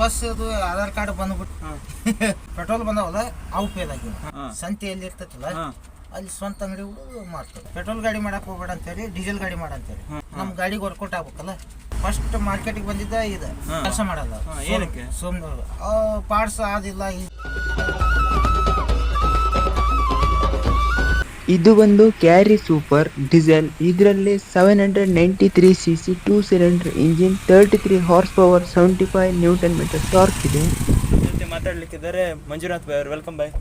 Bus ಅದು Aadhaar card ಬಂದ್ಬಿಟ್ಟು petrol ಬಂದವಲ್ಲ ಅವು ಫೇಲ್ ಆಗಿವೆ. ಸಂತೆ ಎಲ್ಲಿ ಇರ್ತೈತಲ್ಲ ಅಲ್ಲಿ ಸ್ವಂತ ಅಂಗಡಿ ಮಾಡ್ತಾರೆ ಪೆಟ್ರೋಲ್ ಗಾಡಿ ಮಾಡಕ್ ಹೋಗ್ಬೇಡ ಅಂತೇಳಿ ಡೀಸೆಲ್ ಗಾಡಿ ಮಾಡ ಅಂತೇಳಿ. ನಮ್ಮ ನಮ್ ಗಾಡಿಗೆ ವರ್ಕೌಟ್ ಆಗ್ಬೇಕಲ್ಲ. ಫಸ್ಟ್ ಮಾರ್ಕೆಟಿಗೆ ಬಂದಿದ್ದ ಇದು. ಕೆಲಸ ಮಾಡಲ್ಲ. ಏನಕ್ಕೆ? ಸುಮ್ಮನೆ ಪಾರ್ಟ್ಸ್ ಆದಿಲ್ಲ ಇದು ಒಂದು ಕ್ಯಾರಿ ಸೂಪರ್ ಡೀಸೆಲ್. ಇದರಲ್ಲಿ seven hundred ninety three C C two cylinder engine thirty three horse power seventy five newton metre torque ಇದೆ. ಜೊತೆ ಮಾತಾಡ್ಲಿಕ್ಕಿದ್ದಾರೆ ಮಂಜುನಾಥ್ ಬಾಯ್ ಅವರು. ವೆಲ್ಕಮ್ ಬಾಯ್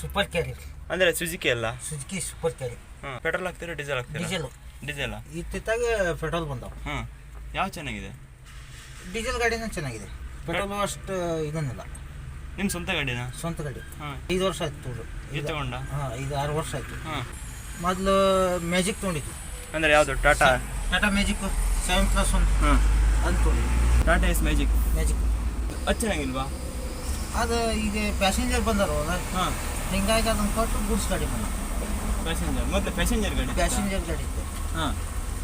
ಸೂಪರ್ ಕ್ಯಾರಿ ಅಂದ್ರೆ ಸುಜುಕಿ ಅಲ್ಲ? ಸುಜುಕಿ ಸೂಪರ್ ಕ್ಯಾರಿ ಹಾಂ ಪೆಟ್ರೋಲ್ ಹಾಕ್ತೀರಾ ಡೀಸೆಲ್ ಹಾಕ್ತೀರಾ? ಡೀಸೆಲ್ ಡೀಸೆಲ್ ಇತ್ತಿತ್ತಾಗ ಪೆಟ್ರೋಲ್ ಬಂದವ. ಹಾಂ ಯಾವ ಚೆನ್ನಾಗಿದೆ? ಡೀಸೆಲ್ ಗಾಡಿನೂ ಚೆನ್ನಾಗಿದೆ. ಪೆಟ್ರೋಲ್ ಅಷ್ಟು ಇದನ್ನಿಲ್ಲ. ನಿಮ್ಮ ಸ್ವಂತ ಗಾಡಿನಾ? ಸ್ವಂತ ಗಾಡಿ. ಹಾಂ. ಐದು ವರ್ಷ ಆಯ್ತು ತಗೊಂಡು ಇದು ತಗೊಂಡ? ಹಾಂ ಐದು ಆರು ವರ್ಷ ಆಯ್ತು. ಹಾಂ. ಮೊದಲು ಮ್ಯಾಜಿಕ್ ತೊಗೊಂಡಿದ್ವಿ. ಅಂದ್ರೆ ಯಾವುದು? Tata Tata magic seven plus one ಹಾಂ. ಅದು ತೊಗೊಂಡಿದ್ವಿ. ಟಾಟಾ ಇಸ್ ಮ್ಯಾಜಿಕ್ ಮ್ಯಾಜಿಕ್ ಅದು ಚೆನ್ನಾಗಿಲ್ವಾ? ಅದು ಈಗ ಪ್ಯಾಸೆಂಜರ್ ಬಂದರು ಹಾಂ. ಹಿಂಗಾಗಿ ಅದನ್ನು ಕೊಟ್ಟು ಗೂಡ್ಸ್ ಗಾಡಿ ಬಂದ. ಪ್ಯಾಸೆಂಜರ್ ಮೊದಲು ಪ್ಯಾಸೆಂಜರ್ ಗಾಡಿ ಪ್ಯಾಸೆಂಜರ್ ಗಾಡಿ ಇತ್ತು. ಹಾಂ.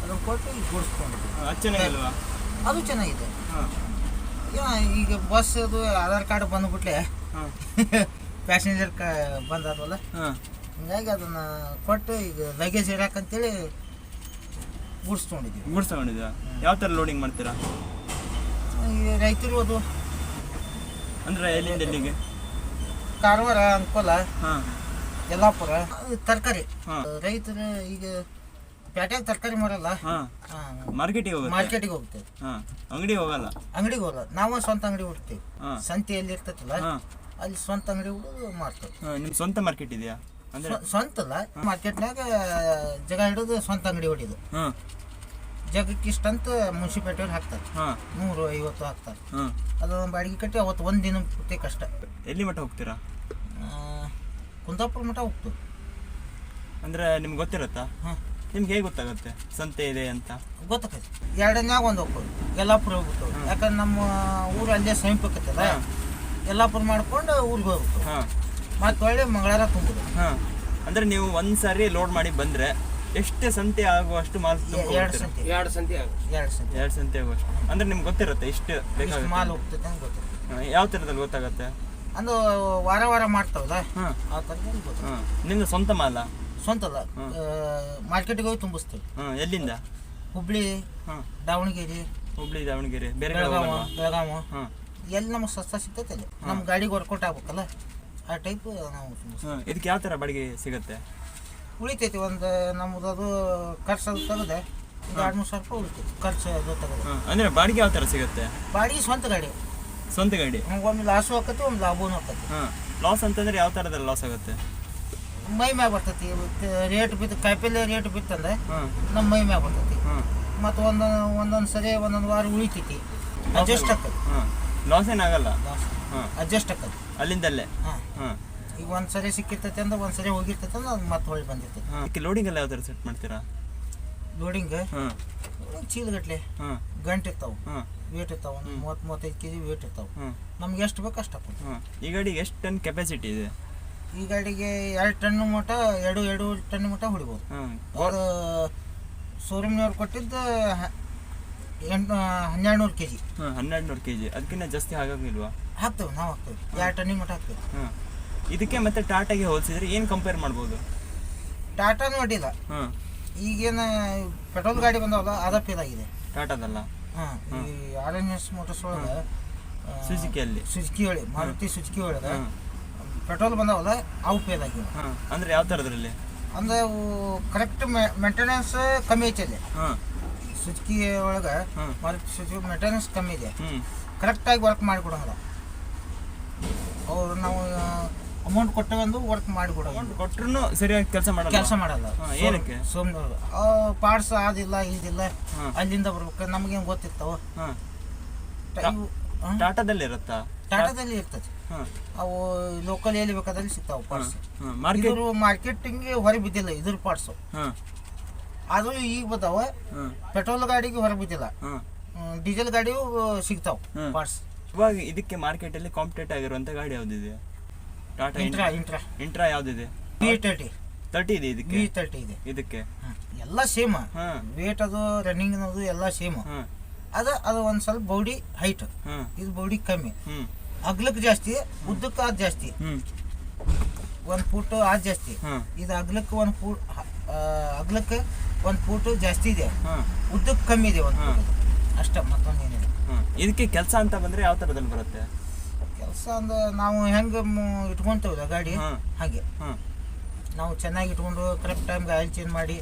ಅದನ್ನು ಕೊಟ್ಟು ಈಗ ಗುಡ್ಸ್ ತೊಗೊಂಡಿದ್ವಿ ಅದು ಚೆನ್ನಾಗಿಲ್ವಾ? ಅದು ಚೆನ್ನಾಗಿದೆ. ಹಾಂ. ಈಗ ಬಸ್ ಅದು ಆಧಾರ್ ಕಾರ್ಡ್ ಬಂದ್ಬಿಟ್ಲೆ ಹಾಂ. ಪ್ಯಾಸೆಂಜರ್ ಕ ಬಂದದಲ್ಲ ಹಾಂ. ಹಿಂಗಾಗಿ ಅದನ್ನ ಕೊಟ್ಟು ಈಗ ಲಗೇಜ್ ಇರಾಕಂತೇಳಿ ಗುಡ್ಸ್ ತೊಗೊಂಡಿದ್ವಿ ಗೂಡ್ಸ್ ಯಾವ ಥರ ಲೋಡಿಂಗ್ ಮಾಡ್ತೀರಾ? ರೈತರು ಅದು ಅಂದ್ರೆ ಎಲ್ಲಿಂದ ಎಲ್ಲಿಗೆ? ಕಾರವಾರ ಅಂಕೋಲ ಹಾಂ. ಯಲ್ಲಾಪುರ ತರಕಾರಿ. ರೈತರು ಈಗ ಪೇಟೆಗೆ ತರಕಾರಿ ಮಾರಲ್ಲ ಮಾರ್ಕೆಟಿಗೆ ಹೋಗುತ್ತೆ? ಮಾರ್ಕೆಟಿಗೆ ಹೋಗ್ತೇವೆ ಹಾಂ. ಅಂಗಡಿಗೆ ಹೋಗಲ್ಲ? ಅಂಗಡಿಗೆ ಹೋಗಲ್ಲ. ನಾವು ಸ್ವಂತ ಅಂಗಡಿ ಹುಡ್ತೇವೆ ಸಂತೆಯಲ್ಲಿ ಇರ್ತೈತಲ್ಲ ಹಾಂ. ಅಲ್ಲಿ ಸ್ವಂತ ಅಂಗಡಿ ಹುಡುಗ ಮಾರ್ತೇವೆ. ನಿಮ್ಮ ಸ್ವಂತ ಮಾರ್ಕೆಟ್ ಇದೆಯಾ? ಸ್ವಂತ ಅಲ್ಲ ಮಾರ್ಕೆಟ್ನಾಗ ಜಗ ಹಿಡಿದು ಸ್ವಂತ ಅಂಗಡಿ ಹೊಡಿದು ಹಾಂ. ಜಗಕ್ಕೆ ಇಷ್ಟಂತ ಮುನ್ಸಿಪಾಲ್ಟಿಯವ್ರು ಹಾಕ್ತಾರೆ. ಹಾಂ. ನೂರು ಐವತ್ತು ಹಾಕ್ತಾರೆ. ಅದು ಬಾಡಿಗೆ ಕಟ್ಟಿ ಅವತ್ತು ಒಂದು ದಿನ ಪೂರ್ತಿ ಕಷ್ಟ. ಎಲ್ಲಿ ಮಟ್ಟ ಹೋಗ್ತೀರಾ? ಕುಂದಾಪುರ ಮಠ ಹೋಗ್ತು ಅಂದ್ರೆ ನಿಮ್ಗೆ ಗೊತ್ತಿರುತ್ತಾ? ಹಾಂ. ನಿಮ್ಗೆ ಹೇಗೆ ಗೊತ್ತಾಗುತ್ತೆ? ಸಂತೆ ಇದೆ ಅಂತ? ಗೊತ್ತಾಗತ್ತೆ ಎರಡನ್ಯಾಗ ಒಂದು ಹೋಗ್ಬೋದು ಯಲ್ಲಾಪುರ ಹೋಗ್ಬಿಟ್ಟು. ಯಾಕಂದ್ರೆ ನಮ್ಮ ಊರು ಅಲ್ಲೇ ಸಮೀಪಕ್ಕತ್ತಲ್ಲ. ಯಲ್ಲಾಪುರ ಮಾಡ್ಕೊಂಡು ಊರಿಗೆ ಹೋಗ್ಬಿಟ್ಟು. ಹಾಂ. ಮತ್ತೆ ಒಳ್ಳೆ ಮಂಗಳಾರ ತುಂಬೋದು. ಹಾಂ. ಅಂದ್ರೆ ನೀವು ಒಂದು ಸಾರಿ ಲೋಡ್ ಮಾಡಿ ಬಂದ್ರೆ ಎಷ್ಟು ಸಂತೆ ಆಗುವಷ್ಟು ಮಾಲ್ ಎರಡು ಸಂತೆ. ಎರಡು ಸಂತೆ ಆಗ ಎರಡು ಸಂತೆ. ಎರಡು ಸಂತೆ ಆಗುವಷ್ಟು. ಅಂದ್ರೆ ನಿಮ್ಗೆ ಗೊತ್ತಿರುತ್ತೆ ಇಷ್ಟು ಬೇಕಾಗುತ್ತೆ ಮಾಲ್ ಹೋಗ್ತೈತೆ ಅಂತ ಗೊತ್ತಿಲ್ಲ ಯಾವ ಥರದಲ್ಲಿ ಗೊತ್ತಾಗುತ್ತೆ? ಅಂದು ವಾರ ವಾರ ಮಾಡ್ತಾವಲ್ಲ? ಹಾಂ. ಆ ಥರದಲ್ಲಿ ಗೊತ್ತಾಗುತ್ತೆ. ಹಾಂ. ನಿಮ್ದು ಸ್ವಂತ ಮಾಲ? ಸ್ವಂತ ಮಾರ್ಕೆಟ್ ಹ್ಮ್. ಮಾರ್ಕೆಟಿಗೆ ಹೋಗಿ ತುಂಬಿಸ್ತೇವೆ. ಹಾಂ ಎಲ್ಲಿಂದ? ಹುಬ್ಳಿ ಹಾಂ. ದಾವಣಗೆರೆ ಹುಬ್ಳಿ ದಾವಣಗೆರೆ ಬೇರೆ ಕಡೆ ಬೆಳಗಾವ ಹೋಗಲ್ವಾ ಬೆಳಗಾವ. ಹಾಂ. ಎಲ್ಲಿ ನಮಗೆ ಸಸ್ತ ಸಿಗ್ತೈತೆ ಅಲ್ಲಿ. ನಮ್ಮ ಗಾಡಿಗೆ ವರ್ಕೌಟ್ ಆಗ್ಬೇಕಲ್ಲ? ಆ ಟೈಪ್ ನಾವು ತುಂಬಿಸ್ತೀವಿ. ಹಾಂ ಇದಕ್ಕೆ ಯಾವ ಥರ ಬಾಡಿಗೆ ಸಿಗುತ್ತೆ? ಉಳಿತೈತಿ ಒಂದು ನಮ್ದು ಅದು ಖರ್ಚು ಅದು ತೆಗೆದೆ ಒಂದು ಎರಡು ಮೂರು ಸಾವಿರ ರೂಪಾಯಿ ಉಳಿತೈತಿ ಖರ್ಚು ಅದು ತೆಗೆದೆ. ಹಾಂ ಅಂದರೆ ಬಾಡಿಗೆ ಯಾವ ಥರ ಸಿಗುತ್ತೆ? ಬಾಡಿಗೆ ಸ್ವಂತ ಗಾಡಿ. ಸ್ವಂತ ಗಾಡಿ? ನಮ್ಗೆ ಒಮ್ಮೆ ಲಾಸು ಹಾಕತ್ತೆ ಒಂದು ಲಾಭವೂ ಹಾಕತ್ತೆ ಹಾಂ ಲಾಸ್ ಅಂತಂದ್ರೆ ಯಾವ ಥರದಲ್ಲಿ ಲಾಸ್ ಆಗುತ್ತೆ? ಮೈ ಮ್ಯಾಗ ಬರ್ತೈತಿ. ರೇಟ್ ಬಿದ್ದು ಕಾಯಿಪಲ್ಲೆ ರೇಟ್ ಬಿತ್ತಂದ್ರೆ ನಮ್ಮ ಮೈ ಮ್ಯಾಗ ಬರ್ತೈತಿ. ಮತ್ತು ಒಂದೊಂದು ಒಂದೊಂದು ಸರಿ ಒಂದೊಂದು ವಾರ ಉಳಿತೈತಿ. ಅಡ್ಜಸ್ಟ್ ಆಗ್ತದೆ ಲಾಸ್ ಏನಾಗಲ್ಲ ಹಾಂ ಅಡ್ಜಸ್ಟ್ ಆಗ್ತದೆ ಅಲ್ಲಿಂದಲ್ಲೇ. ಈಗ ಒಂದು ಸರಿ ಸಿಕ್ಕಿರ್ತೈತಿ ಅಂದ್ರೆ ಒಂದು ಸರಿ ಹೋಗಿರ್ತೈತಿ ಅಂದ್ರೆ ಅದು ಮತ್ತೆ ಹೊಳ್ಳಿ ಬಂದಿರ್ತೈತಿ. ಲೋಡಿಂಗ್ ಎಲ್ಲ ಯಾವ್ದಾರು ಥರ ಸೆಟ್ ಮಾಡ್ತೀರಾ ಲೋಡಿಂಗ್ ಹಾಂ ಚೀಲಗಟ್ಲೆ. ಹಾಂ ಗಂಟೆ ಇರ್ತಾವೆ. ವೇಟ್ ಇರ್ತಾವೆ. ಮೂವತ್ತ್ ಮೂವತ್ತು ಮೂವತ್ತೈದು ಕೆ ಜಿ ವೇಟ್ ಇರ್ತಾವೆ ನಮ್ಗೆ ಎಷ್ಟು ಬೇಕು ಅಷ್ಟು ಹಾಕೋದು ಹಾಂ ಈ ಗಾಡಿಗೆ ಎಷ್ಟು ಟನ್ ಕೆಪಾಸಿಟಿ ಇದೆ? ಈ ಗಾಡಿಗೆ ಎರಡು ಟನ್ ಮಟ ಎರಡು ಎರಡು ಟನ್ ಮಟ ಹೊಡಿಬೋದು. ಅವರು ಶೋರೂಮ್ನವ್ರು ಕೊಟ್ಟಿದ್ದು ಎಂಟು ಹನ್ನೆರಡು ನೂರು ಕೆ ಜಿ ಹಾಂ ಹನ್ನೆರಡು ನೂರು ಕೆ ಜಿ ಅದಕ್ಕಿಂತ ಜಾಸ್ತಿ ಆಗೋಂಗಿಲ್ವಾ ಹಾಕ್ತೇವೆ ನಾವು ಹಾಕ್ತೇವೆ. ಎರಡು ಟನ್ನಿಗೆ ಮಟ್ಟ ಹಾಕ್ತೇವೆ ಹಾಂ ಇದಕ್ಕೆ ಮತ್ತೆ ಟಾಟಾಗೆ ಹೋಲಿಸಿದ್ರೆ ಏನು ಕಂಪೇರ್ ಮಾಡ್ಬೋದು? ಟಾಟಾನು ಅಡ್ಡಿಲ್ಲ ಹಾಂ ಈಗೇನು ಪೆಟ್ರೋಲ್ ಗಾಡಿ ಬಂದವಲ್ಲ ಅದ ಇದಾಗಿದೆ ಟಾಟಾದಲ್ಲ? ಹಾಂ ಈ ಆರ್ ಎನ್ ಎಸ್ ಮೋಟರ್ಸ್ ಒಳಗೆ ಸುಜುಕಿಯಲ್ಲಿ ಸುಜುಕಿ ಒಳಗೆ ಮಾರುತಿ ಸುಜುಕಿ ಒಳಗೆ ಹಾಂ ಪೆಟ್ರೋಲ್ ಬಂದಾವಲ್ಲ ಅವು ಫೇಲ್ ಆಗಿವೆ. ಹಾಂ. ಅಂದರೆ ಯಾವ ಥರದ್ರಲ್ಲಿ ಅಂದ್ರೆ ಅವು ಕರೆಕ್ಟ್ ಮೇಂಟೆನೆನ್ಸ್ ಕಮ್ಮಿ ಐತೆ ಅಲ್ಲಿ. ಹಾಂ. ಸುಜುಕಿ ಒಳಗೆ ಮಾರುತಿ ಸುಜುಕಿ ಮೇಂಟೆನೆನ್ಸ್ ಕಮ್ಮಿ ಇದೆ. ಹ್ಞೂ ಕರೆಕ್ಟಾಗಿ ವರ್ಕ್ ಮಾಡಿಕೊಡೋಲ್ಲ. ಅವ್ರು ನಾವು ಅಮೌಂಟ್ ಕೊಟ್ಟವೆಂದು ವರ್ಕ್ ಮಾಡಿಕೊಡೋದು ಕೊಟ್ರು ಸರಿಯಾಗಿ ಕೆಲಸ ಮಾಡಲ್ಲ? ಕೆಲಸ ಮಾಡಲ್ಲ. ಹಾ, ಏನಕ್ಕೆ? ಸುಮ್ಮನೆ ಪಾರ್ಟ್ಸ್ ಆದಿಲ್ಲ ಇದಿಲ್ಲ. ಹಾಂ. ಅಲ್ಲಿಂದ ಬರ್ಬೇಕು. ನಮಗೇನು ಗೊತ್ತಿರ್ತಾವ ಹಾ? ಟಾಟಾದಲ್ಲಿ ಇರುತ್ತಾ? ಟಾಟಾದಲ್ಲಿ ಇರ್ತದೆ. ಅವು ಲೋಕಲ್ ಎಲ್ಲಿ ಬೇಕಾದಲ್ಲಿ ಸಿಗ್ತಾವ ಪಾರ್ಟ್ಸ್ ಮಾರ್ಕೆಟ್ ಇದ್ರ ಮಾರ್ಕೆಟಿಂಗ್ ಹೊರಗೆ ಬಿದ್ದಿಲ್ಲ ಇದ್ರ ಪಾರ್ಟ್ಸ್ ಆದ್ರೂ ಅದು ಈಗ ಬರ್ತಾವ ಪೆಟ್ರೋಲ್ ಗಾಡಿಗೆ ಹೊರಗೆ ಬಿದ್ದಿಲ್ಲ. ಡೀಸೆಲ್ ಗಾಡಿಯು ಸಿಗ್ತಾವ. ಪಾರ್ಟ್ಸ್ ಇವಾಗ ಇದಕ್ಕೆ ಮಾರ್ಕೆಟ್ ಅಲ್ಲಿ ಕಾಂಪಿಟೇಟ್ ಆಗಿರುವಂತ ಗಾಡಿ ಯಾವ್ದಿದೆ? ಟಾಟಾ ಇಂಟ್ರಾ ಇಂಟ್ರಾ ಇಂಟ್ರಾ ಯಾವ್ದಿದೆ? ವಿ ತರ್ಟಿ ತರ್ಟಿ ಇದೆ ಇದಕ್ಕೆ? ವಿ ತರ್ಟಿ ಇದೆ. ಇದಕ್ಕೆ. ಎಲ್ಲ ಸೇಮ್ ವೇಟ್ ಅದು ರನ್ನಿಂಗ್ ಅದು ಎಲ್ಲ ಸೇಮ್ ಅದು ಅದು ಒಂದ್ ಸ್ವಲ್ಪ ಬೌಡಿ ಹೈಟ್ ಇದು ಬೌಡಿ ಕಮ್ಮಿ. ಹ್ಮ್. ಅಗ್ಲಕ್ಕೆ ಜಾಸ್ತಿ ಉದ್ದಕ್ಕೆ ಅದು ಜಾಸ್ತಿ. ಒಂದ್ ಫೂಟ್ ಅದು ಜಾಸ್ತಿ. ಇದು ಅಗ್ಲಕ್ಕೆ ಒಂದ್ ಫೂಟ್ ಅಗ್ಲಕ್ಕೆ ಒಂದ್ ಫೂಟ್ ಜಾಸ್ತಿ ಇದೆ. ಉದ್ದಕ್ ಉದ್ದಕ್ಕೆ ಕಮ್ಮಿ ಇದೆ ಒಂದು ಅಷ್ಟ ಅಷ್ಟೇ ಮತ್ತೊಂದು ಏನಿಲ್ಲ. ಹ್ಮ್. ಇದಕ್ಕೆ ಕೆಲಸ ಅಂತ ಬಂದ್ರೆ ಯಾವ ತರದಲ್ಲಿ ಬರುತ್ತೆ? ಕೆಲಸ ಅಂದ್ರೆ ನಾವು ಹೆಂಗೆ ಇಟ್ಕೊಂತೇವಲ್ಲ ಗಾಡಿ. ಹಾಗೆ. ನಾವು ಚೆನ್ನಾಗಿ ಇಟ್ಕೊಂಡು ಕರೆಕ್ಟ್ ಟೈಮ್ಗೆ ಆಯಿಲ್ ಚೇಂಜ್ ಮಾಡಿ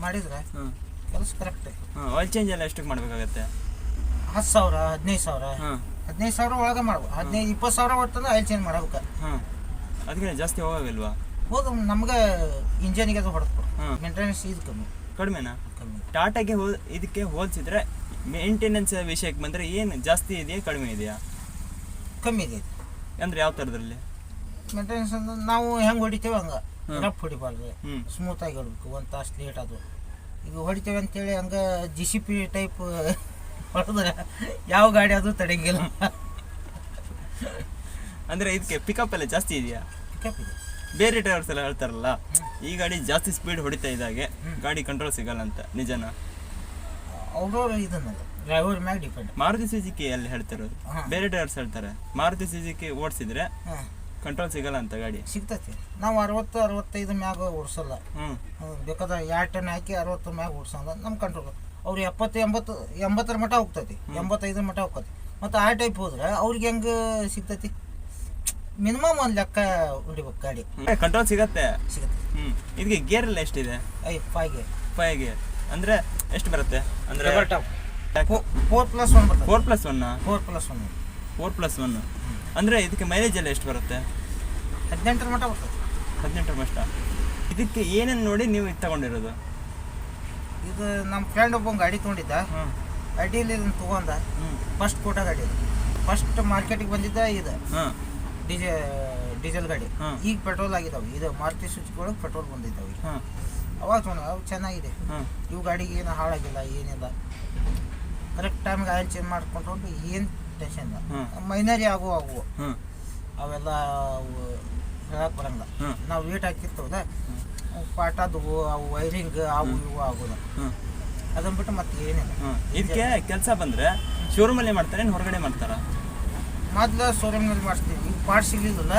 ಮಾಡಿದ್ರೆ ಕೆಲಸ ಕರೆಕ್ಟ್ ಆಯಿಲ್ ಚೇಂಜ್ ಎಲ್ಲ ಎಷ್ಟಕ್ಕೆ ಮಾಡಬೇಕಾಗತ್ತೆ? ಹತ್ತು ಸಾವಿರ ಹದಿನೈದು ಸಾವಿರ. ಹ್ಮ್ ಹದಿನೈದು ಸಾವಿರ ಒಳಗೆ ಮಾಡ್ಬೇಕು ಹದಿನೈದು ಇಪ್ಪತ್ತು ಸಾವಿರ ಒಟ್ಟಂದ್ರೆ ಆಯಿಲ್ ಚೇಂಜ್ ಮಾಡ್ಬೇಕು. ಹಾಂ. ಅದಕ್ಕೆ ಜಾಸ್ತಿ ಹೋಗಾಗಿಲ್ವಾ ಹೋದ ನಮ್ಗೆ ಇಂಜನಿಗೆ ಅದು ಹೊಡೆದು. ಮೇಂಟೆನೆನ್ಸ್ ಇದು ಕಮ್ಮಿ. ಕಡಿಮೆನಾ? ಕಮ್ಮಿ. ಟಾಟಾಗೆ ಹೋ ಇದಕ್ಕೆ ಹೋಲಿಸಿದ್ರೆ ಮೇಂಟೆನೆನ್ಸ್ ವಿಷಯಕ್ಕೆ ಬಂದರೆ ಏನು ಜಾಸ್ತಿ ಇದೆಯಾ ಕಡಿಮೆ ಇದೆಯಾ? ಕಮ್ಮಿ ಇದೆ. ಅಂದ್ರೆ ಯಾವ ಥರದಲ್ಲಿ ಮೇಂಟೆನೆನ್ಸ್ ಅಂದ್ರೆ ನಾವು ಹೆಂಗೆ ಹೊಡಿತೇವೆ ಹಂಗೆ. ರಫ್ ಹೊಡಿಬಾರ್ದು. ಸ್ಮೂತಾಗಿ ಹೊಡ್ಬೇಕು. ಒಂದು ತಾಸು ಲೇಟ್ ಅದು ಈಗ ಹೊಡಿತೇವೆ ಅಂತೇಳಿ ಹಂಗೆ ಜಿ ಸಿ ಪಿ ಟೈಪ್ ಹೊಡೆದ್ರೆ ಯಾವ ಗಾಡಿ ಅದು ತಡೆಯಂಗಿಲ್ಲ ಅಂದರೆ ಇದಕ್ಕೆ ಪಿಕಪ್ ಎಲ್ಲ ಜಾಸ್ತಿ ಇದೆಯಾ? ಪಿಕಪ್ ಇದೆ. ಬೇರೆ ಡ್ರೈವರ್ಸ್ ಎಲ್ಲ ಹೇಳ್ತಾರಲ್ಲ ಈ ಗಾಡಿ ಜಾಸ್ತಿ ಸ್ಪೀಡ್ ಹೊಡಿತಾ ಇದ್ದಾಗೆ ಗಾಡಿ ಕಂಟ್ರೋಲ್ ಸಿಗಲ್ಲ ಅಂತ ನಿಜನ? ಅವರವ್ರ ಇದನ್ನ ಡ್ರೈವರ್ ಮ್ಯಾಗ ಡಿಪೆಂಡ್ ಮಾರುತಿ ಸುಜುಕಿ ಅಲ್ಲಿ ಹೇಳ್ತಿರೋದು. ಬೇರೆ ಡ್ರೈವರ್ಸ್ ಹೇಳ್ತಾರೆ ಮಾರುತಿ ಸುಜುಕಿ ಓಡಿಸಿದ್ರೆ ಕಂಟ್ರೋಲ್ ಸಿಗಲ್ಲ ಅಂತ ಗಾಡಿ? ಸಿಗ್ತೈತಿ. ನಾವು ಅರವತ್ತು ಅರವತ್ತೈದು ಮ್ಯಾಗ ಓಡಿಸಲ್ಲ. ಹ್ಞೂ ಬೇಕಾದ್ರೆ ಎರಡು ಟನ್ ಹಾಕಿ ಅರವತ್ತು ಮ್ಯಾಗ ಓಡಿಸಲ್ಲ. ನಮ್ಮ ಕಂಟ್ರೋಲ್ ಅವ್ರು ಎಪ್ಪತ್ತು ಎಂಬತ್ತು ಎಂಬತ್ತರ ಮಟ್ಟ ಹೋಗ್ತೈತಿ. ಎಂಬತ್ತೈದರ ಮಟ್ಟ ಹೋಗ್ತೈತಿ. ಮತ್ತು ಆ ಟೈಪ್ ಹೋದ್ರೆ ಅವ್ರಿಗೆ ಹೆಂಗೆ ಸಿಗ್ತೈತಿ? ಮಿನಿಮಮ್ ಒಂದು ಲೆಕ್ಕ ಹೊಡಿಬೇಕು ಗಾಡಿ. ಕಂಟ್ರೋಲ್ ಸಿಗತ್ತೆ? ಸಿಗುತ್ತೆ. ಹ್ಞೂ ಇದಕ್ಕೆ ಗೇರ್ ಎಲ್ಲ ಎಷ್ಟಿದೆ? I five gear five gear ಅಂದರೆ ಎಷ್ಟು ಬರುತ್ತೆ? ಅಂದರೆ four plus one four plus one four plus one four plus one ಅಂದರೆ ಇದಕ್ಕೆ ಮೈಲೇಜ್ ಎಲ್ಲ ಎಷ್ಟು ಬರುತ್ತೆ? ಹದಿನೆಂಟರ ಮಟ್ಟ ಬರ್ತದೆ. ಹದಿನೆಂಟರ ಮಟ್ಟ ಇದಕ್ಕೆ ಏನೇನು ನೋಡಿ ನೀವು ಇದು ತಗೊಂಡಿರೋದು? ಇದು ನಮ್ಮ ಫ್ರೆಂಡ್ ಒಬ್ಬ ಗಾಡಿ ತೊಗೊಂಡಿದ್ದ. ಹ್ಞೂ ಅಡ್ಡಿಯಲ್ಲಿ ಇದನ್ನು ತೊಗೊಂಡ. ಫಸ್ಟ್ ಕೋಟ ಗಾಡಿ ಫಸ್ಟ್ ಮಾರ್ಕೆಟಿಗೆ ಬಂದಿದ್ದ ಇದು. ಹಾಂ. ಡಿಜೆ ಡೀಸೆಲ್ ಗಾಡಿ. ಈಗ ಪೆಟ್ರೋಲ್ ಆಗಿದಾವೆ. ಇದು ಮಾರುತಿ ಸುಜುಕಿ ಒಳಗೆ ಪೆಟ್ರೋಲ್ ಬಂದಿದ್ದಾವೆ ಅವಾಗ ತೊಗೊಂಡು ಅವು ಚೆನ್ನಾಗಿದೆ. ಇವು ಗಾಡಿಗೆ ಏನು ಹಾಳಾಗಿಲ್ಲ ಏನಿಲ್ಲ. ಕರೆಕ್ಟ್ ಟೈಮ್ಗೆ ಆಯಿಲ್ ಚೇಂಜ್ ಮಾಡ್ಕೊಂಡು ಏನು ಇಲ್ಲ ಮೈನರಿ ಆಗು ಆಗುವ. ಹ್ಞೂ ಅವೆಲ್ಲ ಹೇಳಕ್ ಬರಂಗಿಲ್ಲ. ಹ್ಮ್. ನಾವು ವೇಟ್ ಹಾಕಿರ್ತವಲ್ಲ ಪಾಟದವು ಅವು ವೈರಿಂಗ್ ಅವು ಇವು ಆಗೋದು ಅದನ್ನ ಬಿಟ್ಟು ಮತ್ತೆ ಏನಿಲ್ಲ ಇದಕ್ಕೆ ಕೆಲಸ ಬಂದ್ರೆ ಶೋರೂಮ್ ಅಲ್ಲಿ ಮಾಡ್ತಾರೆ ಹೊರಗಡೆ ಮಾಡ್ತಾರಾ? ಮೊದ್ಲು ಶೋರೂಮ್ನಲ್ಲಿ ಮಾಡಿಸ್ತೀವಿ. ಈಗ ಪಾರ್ಟ್ ಸಿಗ್ಲಿಲ್ಲ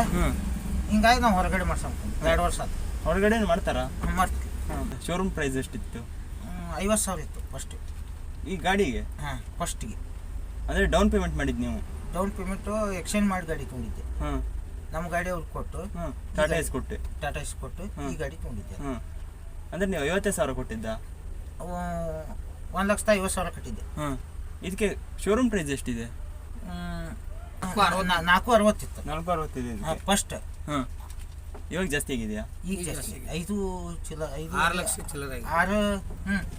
ಹಿಂಗಾಗಿ ನಾವು ಹೊರಗಡೆ ಮಾಡ್ಸಂತ ಎರಡು ವರ್ಷ ಆಯ್ತು ಹೊರಗಡೆ ಮಾಡ್ತಾರ? ಮಾಡ್ತೀವಿ. ಶೋರೂಮ್ ಪ್ರೈಸ್ ಎಷ್ಟಿತ್ತು? ಐವತ್ತು ಸಾವಿರ ಇತ್ತು ಫಸ್ಟ್ ಈ ಗಾಡಿಗೆ? ಹಾಂ ಫಸ್ಟಿಗೆ ಅಂದರೆ ಡೌನ್ ಪೇಮೆಂಟ್ ಮಾಡಿದ್ದು ನೀವು? ಡೌನ್ ಪೇಮೆಂಟು ಎಕ್ಸ್ಚೇಂಜ್ ಮಾಡಿ ಗಾಡಿ ತೊಗೊಂಡಿದ್ದೆ. ಹಾಂ. ನಮ್ಮ ಗಾಡಿ ಅವ್ರು ಕೊಟ್ಟು ಹಾಂ ಟಾಟಾ ಎಸ್ ಕೊಟ್ಟು. ಟಾಟಾ ಎಸ್ ಕೊಟ್ಟು ಈ ಗಾಡಿ ತೊಗೊಂಡಿದ್ದೆ. ಹಾಂ. ಅಂದರೆ ನೀವು ಐವತ್ತೈದು ಸಾವಿರ ಕೊಟ್ಟಿದ್ದ? ಅವು ಒಂದು ಲಕ್ಷದ ಐವತ್ತು ಸಾವಿರ ಕಟ್ಟಿದ್ದೆ. ಹಾಂ. ಇದಕ್ಕೆ ಶೋರೂಮ್ ಪ್ರೈಸ್ ಎಷ್ಟಿದೆ? ಹ್ಮ್, ನಾ- ನಾಲ್ಕು ಅರವತ್ತಿತ್ತು ನಾಲ್ಕು ಅರವತ್ತಿದೆ ಇದಕ್ಕೆ. ಫಸ್ಟ್ ಹಾಂ. ಇವಾಗ ಜಾಸ್ತಿ ಆಗಿದೆಯಾ? ಈಗ ಜಾಸ್ತಿ ಐದು ಚಿಲ್ಲ ಐದು ಆರು ಲಕ್ಷ ಚಿಲ್ಲರೆ ಆಗಿದೆ. ಆರು ಹ್ಞೂ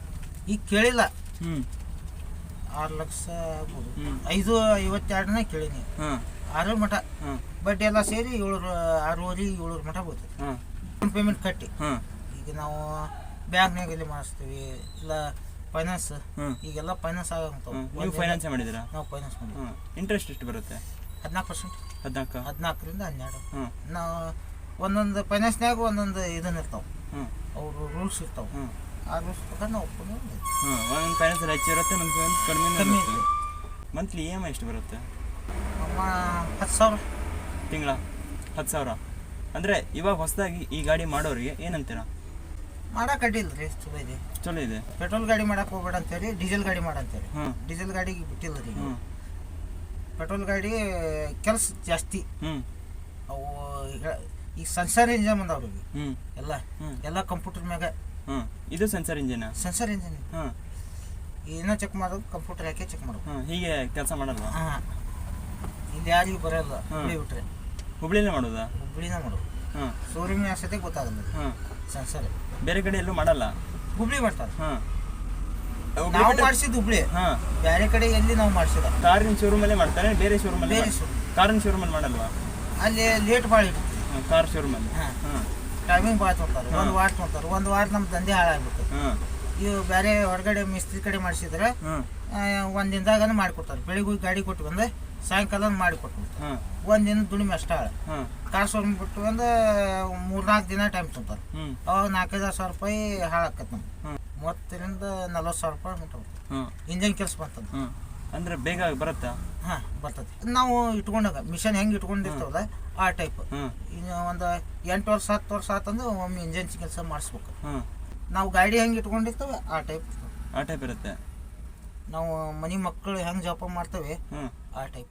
ಈಗ ಕೇಳಿಲ್ಲ. ಹ್ಞೂ ಆರು ಲಕ್ಷ ಆಗ್ಬೋದು. ಐದು ಐವತ್ತೆರಡನ ಕೇಳೀನಿ. ಹಾಂ. ಆರು ಮಠ. ಬಡ್ಡಿ ಎಲ್ಲ ಸೇರಿ ಏಳು ಆರೂವರೆ ಏಳು ಮಠ ಬರ್ತದೆ. ಡೌನ್ ಪೇಮೆಂಟ್ ಕಟ್ಟಿ. ಈಗ ನಾವು ಬ್ಯಾಂಕ್ನಾಗ ಇಲ್ಲಿ ಮಾಡಿಸ್ತೀವಿ. ಇಲ್ಲ ಫೈನಾನ್ಸ್. ಈಗೆಲ್ಲ ಫೈನಾನ್ಸ್ ಆಗಂತಾವ. ನೀವು ಫೈನಾನ್ಸ್ ಮಾಡಿದ್ದೀರಾ? ನಾವು ಫೈನಾನ್ಸ್ ಮಾಡಿ ಇಂಟ್ರೆಸ್ಟ್ ಎಷ್ಟು ಬರುತ್ತೆ? ಹದಿನಾಲ್ಕು ಪರ್ಸೆಂಟ್ ಹದಿನಾಲ್ಕು? ಹದಿನಾಲ್ಕರಿಂದ ಹನ್ನೆರಡು. ನಾವು ಒಂದೊಂದು ಫೈನಾನ್ಸ್ನಾಗ ಒಂದೊಂದು ಇದನ್ನ ಇರ್ತಾವೆ. ಅವರು ರೂಲ್ಸ್ ಇರ್ತಾವೆ. ಆ ರೂಲ್ಸ್ ಪ್ರಕಾರ ನಾವು ಒಪ್ಕೊಂಡು ಹಾಂ ಫೈನಾನ್ಸ್ ಹೆಚ್ಚು ಇರುತ್ತೆ ನಮ್ಮ ಫೈನಾನ್ಸ್ ಕಡಿಮೆ ಕಮ್ಮಿ. ಮಂತ್ಲಿ ಇ ಎಂ ಐ ಎಷ್ಟು ಬರುತ್ತೆ? ಹತ್ತು ಸಾವಿರ. ತಿಂಗಳ? ಹತ್ತು ಸಾವಿರ. ಅಂದರೆ ಇವಾಗ ಹೊಸದಾಗಿ ಈ ಗಾಡಿ ಮಾಡೋರಿಗೆ ಏನಂತೀರ? ಮಾಡಕ್ಕೆ ಅಡ್ಡಿಲ್ಲ ರೀ ಚಲೋ ಇದೆ. ಚಲೋ ಇದೆ. ಪೆಟ್ರೋಲ್ ಗಾಡಿ ಮಾಡಕ್ಕೆ ಹೋಗ್ಬೇಡ ಅಂತೇಳಿ ಡೀಸೆಲ್ ಗಾಡಿ ಮಾಡಂತೇಳಿ ಹ್ಞೂ ಡೀಸೆಲ್ ಗಾಡಿಗೆ ಬಿಟ್ಟಿಲ್ಲ ರೀ ಹ್ಞೂ ಪೆಟ್ರೋಲ್ ಗಾಡಿ ಕೆಲಸ ಜಾಸ್ತಿ. ಹ್ಞೂ ಅವು ಈಗ ಸೆನ್ಸರ್ ಇಂಜನ್ ಬಂದವ್ರಿ ಈಗ ಹ್ಞೂ ಎಲ್ಲ. ಹ್ಞೂ ಎಲ್ಲ ಕಂಪ್ಯೂಟರ್ ಮ್ಯಾಗ. ಹ್ಞೂ ಇದು ಸೆನ್ಸರ್ ಇಂಜಿನ? Sensor engine. ಹಾಂ. ಏನೋ ಚೆಕ್ ಮಾಡೋದು ಕಂಪ್ಯೂಟರ್ ಹಾಕಿ ಚೆಕ್ ಮಾಡೋದು? ಹಾಂ ಹೀಗೆ ಕೆಲಸ ಮಾಡಲ್ಲ ಹಾಂ. ಇಲ್ಲಿ ಯಾರಿಗೂ ಬರಲ್ಲ. ಹುಬ್ಳಿ ಬಿಟ್ರೆ. ಹುಬ್ಳಿಲೇ ಮಾಡೋದಾ? ಹುಬ್ಳಿನ ಮಾಡೋದು. ಹಾಂ ಶೋರೂಮ್ ಅಷ್ಟೇ ಗೊತ್ತಾಗಲ್ಲ. ಹಾಂ ಸೆನ್ಸರ್ ಬೇರೆ ಕಡೆ ಎಲ್ಲೂ ಮಾಡಲ್ಲ? ಹುಬ್ಳಿ ಮಾಡ್ತಾರೆ. ಹಾಂ ನಾವು ಮಾಡಿಸಿದ್ದು ಹುಬ್ಳಿ. ಹಾಂ ಬೇರೆ ಕಡೆ ಎಲ್ಲಿ ನಾವು ಮಾಡಿಸಿದ ಕಾರಿನ ಶೋರೂಮಲ್ಲೇ ಮಾಡ್ತಾರೆ ಬೇರೆ ಶೋರೂಮಲ್ಲಿ ಬೇರೆ ಶೋರೂಮ್ ಕಾರಿನ ಶೋರೂಮಲ್ಲಿ ಮಾಡಲ್ವಾ? ಅಲ್ಲಿ ಲೇಟ್ ಭಾಳ ಇರ್ತದೆ ಕಾರ್ ಶೋರೂಮಲ್ಲಿ ಹಾಂ. ಹಾಂ ಟೈಮಿಂಗ್ ಭಾಳ ತೊಗೊತಾರೆ ಒಂದು ವಾರ ತೊಗೊತಾರೆ ಒಂದು ವಾರ ನಮ್ಮ ದಂಧೆ ಹಾಳಾಗ್ಬಿಡ್ತದೆ. ಹಾಂ ಇವು ಬೇರೆ ಹೊರಗಡೆ ಮಿಸ್ತ್ರಿ ಕಡೆ ಮಾಡಿಸಿದ್ರೆ ಒಂದ್ ದಿನದಾಗ ಮಾಡಿಕೊಡ್ತಾರೆ. ಬೆಳಿಗ್ಗೆ ಹೋಗಿ ಗಾಡಿ ಕೊಟ್ಟು ಬಂದು ಸಾಯಂಕಾಲ ಮಾಡಿಕೊಟ್ಬಿಡ್ತಾರೆ ಒಂದ್ ದಿನ ದುಡಿಮೆ ಅಷ್ಟ ಕಾಸು ಬಂದ್ಬಿಟ್ಟು ಒಂದು ಮೂರ್ನಾಲ್ಕು ದಿನ ಟೈಮ್ ತುಂಬ್ತಾರೆ ಅವಾಗ ನಾಲ್ಕೈದು ಸಾವಿರ ರೂಪಾಯಿ ಹಾಳಾಕತ್ ನಮ್ಗೆ. ಮೂವತ್ತರಿಂದ ನಲ್ವತ್ತು ಸಾವಿರ ರೂಪಾಯಿ ಇಂಜಿನ್ ಕೆಲಸ ಬರ್ತದೆ. ಅಂದ್ರೆ ಬೇಗ ಬರುತ್ತೆ? ಹಾ ಬರ್ತದೆ. ನಾವು ಇಟ್ಕೊಂಡಾಗ ಮಿಷನ್ ಹೆಂಗೆ ಇಟ್ಕೊಂಡಿರ್ತೇವಲ್ಲ ಆ ಟೈಪ್. ಒಂದು ಎಂಟು ವರ್ಷ ಹತ್ತು ವರ್ಷ ಆತಂದ್ರೆ ಒಮ್ಮೆ ಇಂಜಿನ್ ಕೆಲಸ ಮಾಡಿಸ್ಬೇಕು. ನಾವು ಗಾಡಿ ಹೆಂಗೆ ಇಟ್ಕೊಂಡಿರ್ತವೆ ಆ ಟೈಪ್ ಆ ಟೈಪ್ ಇರುತ್ತೆ. ನಾವು ಮನೆ ಮಕ್ಕಳು ಹೆಂಗೆ ಜೋಪಾನ ಮಾಡ್ತೇವೆ ಆ ಟೈಪ್